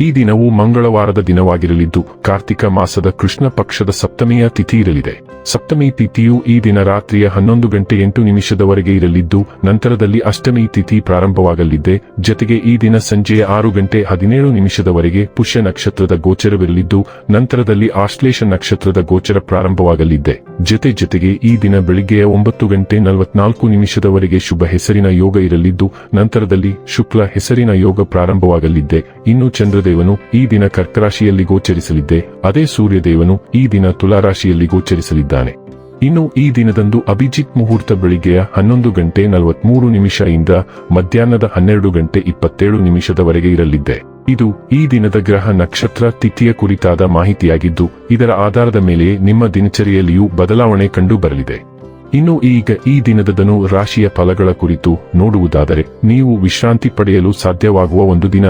ಈ ದಿನವು ಮಂಗಳವಾರದ ದಿನವಾಗಿರಲಿದ್ದು, ಕಾರ್ತಿಕ ಮಾಸದ ಕೃಷ್ಣ ಪಕ್ಷದ ಸಪ್ತಮಿಯ ತಿಥಿ ಇರಲಿದೆ. ಸಪ್ತಮಿ ತಿಥಿಯು ಈ ದಿನ ರಾತ್ರಿಯ ಹನ್ನೊಂದು ಗಂಟೆ ಎಂಟು ನಿಮಿಷದವರೆಗೆ ಇರಲಿದ್ದು, ನಂತರದಲ್ಲಿ ಅಷ್ಟಮಿ ತಿಥಿ ಪ್ರಾರಂಭವಾಗಲಿದೆ. ಜತೆಗೆ ಈ ದಿನ ಸಂಜೆಯ ಆರು ಗಂಟೆ ಹದಿನೇಳು ನಿಮಿಷದವರೆಗೆ ಪುಷ್ಯ ನಕ್ಷತ್ರದ ಗೋಚರವಿರಲಿದ್ದು, ನಂತರದಲ್ಲಿ ಆಶ್ಲೇಷ ನಕ್ಷತ್ರದ ಗೋಚರ ಪ್ರಾರಂಭವಾಗಲಿದೆ. ಜತೆ ಜೊತೆಗೆ ಈ ದಿನ ಬೆಳಿಗ್ಗೆಯ ಒಂಬತ್ತು ಗಂಟೆ ನಲವತ್ನಾಲ್ಕು ನಿಮಿಷದವರೆಗೆ ಶುಭ ಹೆಸರಿನ ಯೋಗ ಇರಲಿದ್ದು, ನಂತರದಲ್ಲಿ ಶುಕ್ಲ ಹೆಸರಿನ ಯೋಗ ಪ್ರಾರಂಭವಾಗಲಿದೆ. ಇನ್ನು ಚಂದ್ರದೇವನು ಈ ದಿನ ಕರ್ಕರಾಶಿಯಲ್ಲಿ ಗೋಚರಿಸಲಿದ್ದೆ. ಅದೇ ಸೂರ್ಯದೇವನು ಈ ದಿನ ತುಲಾರಾಶಿಯಲ್ಲಿ ಗೋಚರಿಸಲಿದ್ದಾನೆ. ಇನ್ನು ಈ ದಿನದಂದು ಅಭಿಜಿತ್ ಮುಹೂರ್ತ ಬೆಳಿಗ್ಗೆಯ ಹನ್ನೊಂದು ಗಂಟೆ ನಲವತ್ಮೂರು ನಿಮಿಷ ಇಂದ ಮಧ್ಯಾಹ್ನದ ಹನ್ನೆರಡು ಗಂಟೆ ಇಪ್ಪತ್ತೇಳು ನಿಮಿಷದವರೆಗೆ ಇರಲಿದ್ದೆ. ಇದು ಈ ದಿನದ ಗ್ರಹ ನಕ್ಷತ್ರ ತಿಥಿಯ ಕುರಿತಾದ ಮಾಹಿತಿಯಾಗಿದ್ದು, ಇದರ ಆಧಾರದ ಮೇಲೆ ನಿಮ್ಮ ದಿನಚರಿಯಲ್ಲಿಯೂ ಬದಲಾವಣೆ ಕಂಡು ಬರಲಿದೆ ಇನ್ನು ಈಗ ಈ ದಿನದದನು ರಾಶಿಯ ಫಲಗಳ ಕುರಿತು ನೋಡುವುದಾದರೆ, ನೀವು ವಿಶ್ರಾಂತಿ ಪಡೆಯಲು ಸಾಧ್ಯವಾಗುವ ಒಂದು ದಿನ.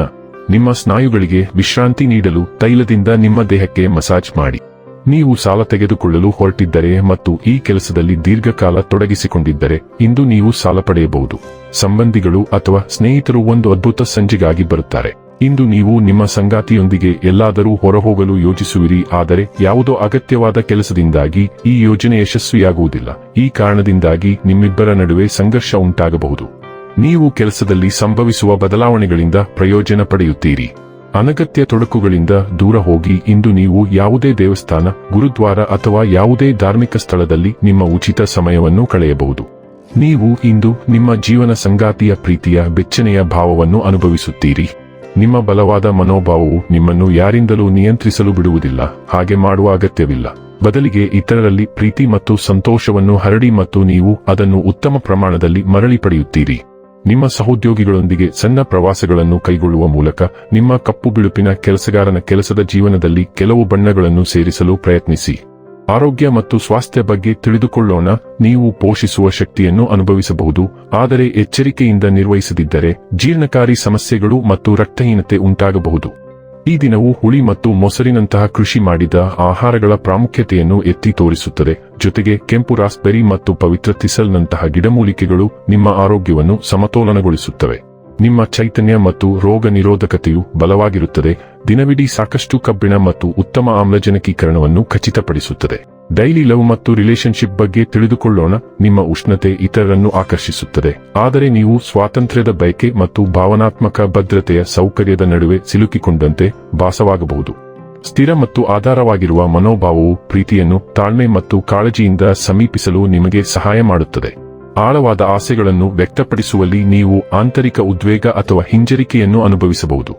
ನಿಮ್ಮ ಸ್ನಾಯುಗಳಿಗೆ ವಿಶ್ರಾಂತಿ ನೀಡಲು ತೈಲದಿಂದ ನಿಮ್ಮ ದೇಹಕ್ಕೆ ಮಸಾಜ್ ಮಾಡಿ. ನೀವು ಸಾಲ ತೆಗೆದುಕೊಳ್ಳಲು ಹೊರಟಿದ್ದರೆ ಮತ್ತು ಈ ಕೆಲಸದಲ್ಲಿ ದೀರ್ಘಕಾಲ ತೊಡಗಿಸಿಕೊಂಡಿದ್ದರೆ ಇಂದು ನೀವು ಸಾಲ ಪಡೆಯಬಹುದು. ಸಂಬಂಧಿಗಳು ಅಥವಾ ಸ್ನೇಹಿತರು ಒಂದು ಅದ್ಭುತ ಸಂಜೆಗಾಗಿ ಬರುತ್ತಾರೆ. ಇಂದು ನೀವು ನಿಮ್ಮ ಸಂಗಾತಿಯೊಂದಿಗೆ ಎಲ್ಲಾದರೂ ಹೊರಹೋಗಲು ಯೋಜಿಸುವಿರಿ ಆದರೆ ಯಾವುದೋ ಅಗತ್ಯವಾದ ಕೆಲಸದಿಂದಾಗಿ ಈ ಯೋಜನೆ ಯಶಸ್ವಿಯಾಗುವುದಿಲ್ಲ. ಈ ಕಾರಣದಿಂದಾಗಿ ನಿಮ್ಮಿಬ್ಬರ ನಡುವೆ ಸಂಘರ್ಷ ಉಂಟಾಗಬಹುದು. ನೀವು ಕೆಲಸದಲ್ಲಿ ಸಂಭವಿಸುವ ಬದಲಾವಣೆಗಳಿಂದ ಪ್ರಯೋಜನ ಪಡೆಯುತ್ತೀರಿ. ಅನಗತ್ಯ ತೊಡಕುಗಳಿಂದ ದೂರ ಹೋಗಿ ಇಂದು ನೀವು ಯಾವುದೇ ದೇವಸ್ಥಾನ, ಗುರುದ್ವಾರ ಅಥವಾ ಯಾವುದೇ ಧಾರ್ಮಿಕ ಸ್ಥಳದಲ್ಲಿ ನಿಮ್ಮ ಉಚಿತ ಸಮಯವನ್ನು ಕಳೆಯಬಹುದು. ನೀವು ಇಂದು ನಿಮ್ಮ ಜೀವನ ಸಂಗಾತಿಯ ಪ್ರೀತಿಯ ಬೆಚ್ಚನೆಯ ಭಾವವನ್ನು ಅನುಭವಿಸುತ್ತೀರಿ. ನಿಮ್ಮ ಬಲವಾದ ಮನೋಭಾವವು ನಿಮ್ಮನ್ನು ಯಾರಿಂದಲೂ ನಿಯಂತ್ರಿಸಲು ಬಿಡುವುದಿಲ್ಲ, ಹಾಗೆ ಮಾಡುವ ಅಗತ್ಯವಿಲ್ಲ. ಬದಲಿಗೆ ಇತರರಲ್ಲಿ ಪ್ರೀತಿ ಮತ್ತು ಸಂತೋಷವನ್ನು ಹರಡಿ ಮತ್ತು ನೀವು ಅದನ್ನು ಉತ್ತಮ ಪ್ರಮಾಣದಲ್ಲಿ ಮರಳಿ ಪಡೆಯುತ್ತೀರಿ. ನಿಮ್ಮ ಸಹೋದ್ಯೋಗಿಗಳೊಂದಿಗೆ ಸಣ್ಣ ಪ್ರವಾಸಗಳನ್ನು ಕೈಗೊಳ್ಳುವ ಮೂಲಕ ನಿಮ್ಮ ಕಪ್ಪು ಬಿಳುಪಿನ ಕೆಲಸಗಾರನ ಕೆಲಸದ ಜೀವನದಲ್ಲಿ ಕೆಲವು ಬಣ್ಣಗಳನ್ನು ಸೇರಿಸಲು ಪ್ರಯತ್ನಿಸಿ. ಆರೋಗ್ಯ ಮತ್ತು ಸ್ವಾಸ್ಥ್ಯ ಬಗ್ಗೆ ತಿಳಿದುಕೊಳ್ಳೋಣ, ನೀವು ಪೋಷಿಸುವ ಶಕ್ತಿಯನ್ನು ಅನುಭವಿಸಬಹುದು, ಆದರೆ ಎಚ್ಚರಿಕೆಯಿಂದ ನಿರ್ವಹಿಸದಿದ್ದರೆ ಜೀರ್ಣಕಾರಿ ಸಮಸ್ಯೆಗಳು ಮತ್ತು ರಕ್ತಹೀನತೆ ಉಂಟಾಗಬಹುದು. ಈ ದಿನವು ಹುಳಿ ಮತ್ತು ಮೊಸರಿನಂತಹ ಕೃಷಿ ಮಾಡಿದ ಆಹಾರಗಳ ಪ್ರಾಮುಖ್ಯತೆಯನ್ನು ಎತ್ತಿ ತೋರಿಸುತ್ತದೆ. ಜೊತೆಗೆ ಕೆಂಪು ರಾಸ್ಬೆರಿ ಮತ್ತು ಪವಿತ್ರ ತಿಸಲ್ನಂತಹ ಗಿಡಮೂಲಿಕೆಗಳು ನಿಮ್ಮ ಆರೋಗ್ಯವನ್ನು ಸಮತೋಲನಗೊಳಿಸುತ್ತವೆ. ನಿಮ್ಮ ಚೈತನ್ಯ ಮತ್ತು ರೋಗ ನಿರೋಧಕತೆಯು ಬಲವಾಗಿರುತ್ತದೆ. ದಿನವಿಡೀ ಸಾಕಷ್ಟು ಕಬ್ಬಿಣ ಮತ್ತು ಉತ್ತಮ ಆಮ್ಲಜನಕೀಕರಣವನ್ನು ಖಚಿತಪಡಿಸುತ್ತದೆ. ಡೈಲಿ ಲವ್ ಮತ್ತು ರಿಲೇಶನ್ಶಿಪ್ ಬಗ್ಗೆ ತಿಳಿದುಕೊಳ್ಳೋಣ. ನಿಮ್ಮ ಉಷ್ಣತೆ ಇತರರನ್ನು ಆಕರ್ಷಿಸುತ್ತದೆ. ಆದರೆ ನೀವು ಸ್ವಾತಂತ್ರ್ಯದ ಬಯಕೆ ಮತ್ತು ಭಾವನಾತ್ಮಕ ಭದ್ರತೆಯ ಸೌಕರ್ಯದ ನಡುವೆ ಸಿಲುಕಿಕೊಂಡಂತೆ ಭಾಸವಾಗಬಹುದು. ಸ್ಥಿರ ಮತ್ತು ಆಧಾರವಾಗಿರುವ ಮನೋಭಾವವು ಪ್ರೀತಿಯನ್ನು ತಾಳ್ಮೆ ಮತ್ತು ಕಾಳಜಿಯಿಂದ ಸಮೀಪಿಸಲು ನಿಮಗೆ ಸಹಾಯ ಮಾಡುತ್ತದೆ. ಆಳವಾದ ಆಸೆಗಳನ್ನು ವ್ಯಕ್ತಪಡಿಸುವಲ್ಲಿ ನೀವು ಆಂತರಿಕ ಉದ್ವೇಗ ಅಥವಾ ಹಿಂಜರಿಕೆಯನ್ನು ಅನುಭವಿಸಬಹುದು.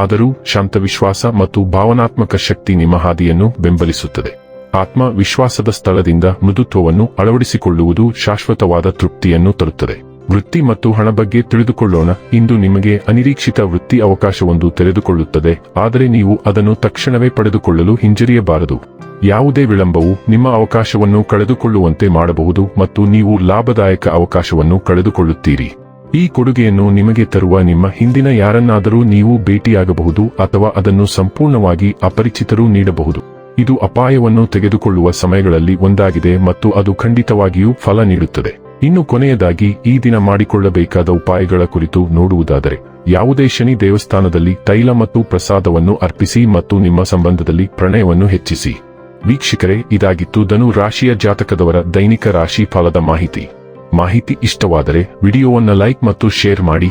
ಆದರೂ ಶಾಂತ ವಿಶ್ವಾಸ ಮತ್ತು ಭಾವನಾತ್ಮಕ ಶಕ್ತಿ ನಿಮ್ಮ ಹಾದಿಯನ್ನು ಬೆಂಬಲಿಸುತ್ತದೆ. ಆತ್ಮವಿಶ್ವಾಸದ ಸ್ಥಳದಿಂದ ಮೃದುತ್ವವನ್ನು ಅಳವಡಿಸಿಕೊಳ್ಳುವುದು ಶಾಶ್ವತವಾದ ತೃಪ್ತಿಯನ್ನು ತರುತ್ತದೆ. ವೃತ್ತಿ ಮತ್ತು ಹಣ ಬಗ್ಗೆ ತಿಳಿದುಕೊಳ್ಳೋಣ. ಇಂದು ನಿಮಗೆ ಅನಿರೀಕ್ಷಿತ ವೃತ್ತಿ ಅವಕಾಶವೊಂದು ತೆರೆದುಕೊಳ್ಳುತ್ತದೆ. ಆದರೆ ನೀವು ಅದನ್ನು ತಕ್ಷಣವೇ ಪಡೆದುಕೊಳ್ಳಲು ಹಿಂಜರಿಯಬಾರದು. ಯಾವುದೇ ವಿಳಂಬವು ನಿಮ್ಮ ಅವಕಾಶವನ್ನು ಕಳೆದುಕೊಳ್ಳುವಂತೆ ಮಾಡಬಹುದು ಮತ್ತು ನೀವು ಲಾಭದಾಯಕ ಅವಕಾಶವನ್ನು ಕಳೆದುಕೊಳ್ಳುತ್ತೀರಿ. ಈ ಕೊಡುಗೆಯನ್ನು ನಿಮಗೆ ತರುವ ನಿಮ್ಮ ಹಿಂದಿನ ಯಾರನ್ನಾದರೂ ನೀವು ಭೇಟಿಯಾಗಬಹುದು ಅಥವಾ ಅದನ್ನು ಸಂಪೂರ್ಣವಾಗಿ ಅಪರಿಚಿತರೂ ನೀಡಬಹುದು. ಇದು ಅಪಾಯವನ್ನು ತೆಗೆದುಕೊಳ್ಳುವ ಸಮಯಗಳಲ್ಲಿ ಒಂದಾಗಿದೆ ಮತ್ತು ಅದು ಖಂಡಿತವಾಗಿಯೂ ಫಲ ನೀಡುತ್ತದೆ. ಇನ್ನು ಕೊನೆಯದಾಗಿ, ಈ ದಿನ ಮಾಡಿಕೊಳ್ಳಬೇಕಾದ ಉಪಾಯಗಳ ಕುರಿತು ನೋಡುವುದಾದರೆ, ಯಾವುದೇ ಶನಿ ದೇವಸ್ಥಾನದಲ್ಲಿ ತೈಲ ಮತ್ತು ಪ್ರಸಾದವನ್ನು ಅರ್ಪಿಸಿ ಮತ್ತು ನಿಮ್ಮ ಸಂಬಂಧದಲ್ಲಿ ಪ್ರಣಯವನ್ನು ಹೆಚ್ಚಿಸಿ. ವೀಕ್ಷಕರೇ, ಇದಾಗಿತ್ತು ಧನು ರಾಶಿಯ ಜಾತಕದವರ ದೈನಿಕ ರಾಶಿ ಫಲದ ಮಾಹಿತಿ. ಮಾಹಿತಿ ಇಷ್ಟವಾದರೆ, ವಿಡಿಯೋವನ್ನು ಲೈಕ್ ಮತ್ತು ಶೇರ್ ಮಾಡಿ.